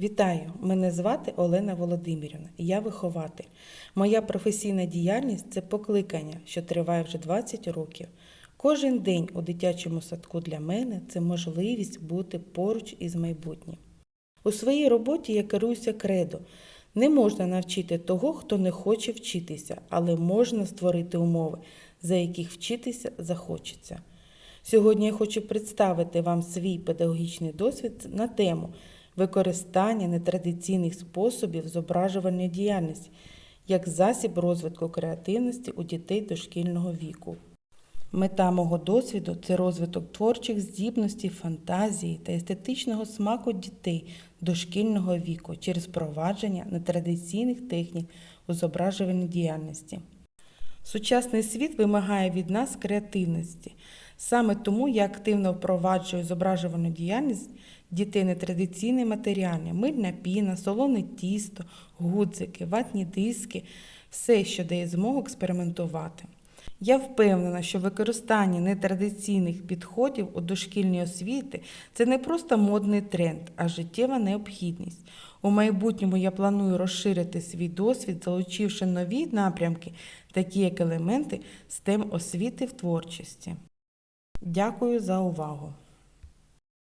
Вітаю! Мене звати Олена Володимирівна. Я вихователь. Моя професійна діяльність це покликання, що триває вже 20 років. Кожен день у дитячому садку для мене це можливість бути поруч із майбутнім. У своїй роботі я керуюся кредо. Не можна навчити того, хто не хоче вчитися, але можна створити умови, за яких вчитися захочеться. Сьогодні я хочу представити вам свій педагогічний досвід на тему використання нетрадиційних способів зображувальної діяльності як засіб розвитку креативності у дітей дошкільного віку. Мета мого досвіду це розвиток творчих здібностей, фантазії та естетичного смаку дітей дошкільного віку через впровадження нетрадиційних технік у зображувальній діяльності. Сучасний світ вимагає від нас креативності. Саме тому я активно впроваджую зображувальну діяльність дітей нетрадиційні матеріали, мильна піна, солоне тісто, гудзики, ватні диски, все, що дає змогу експериментувати. Я впевнена, що використання нетрадиційних підходів у дошкільній освіті це не просто модний тренд, а життєва необхідність. У майбутньому я планую розширити свій досвід, залучивши нові напрямки, такі як елементи STEM освіти в творчості. Дякую за увагу!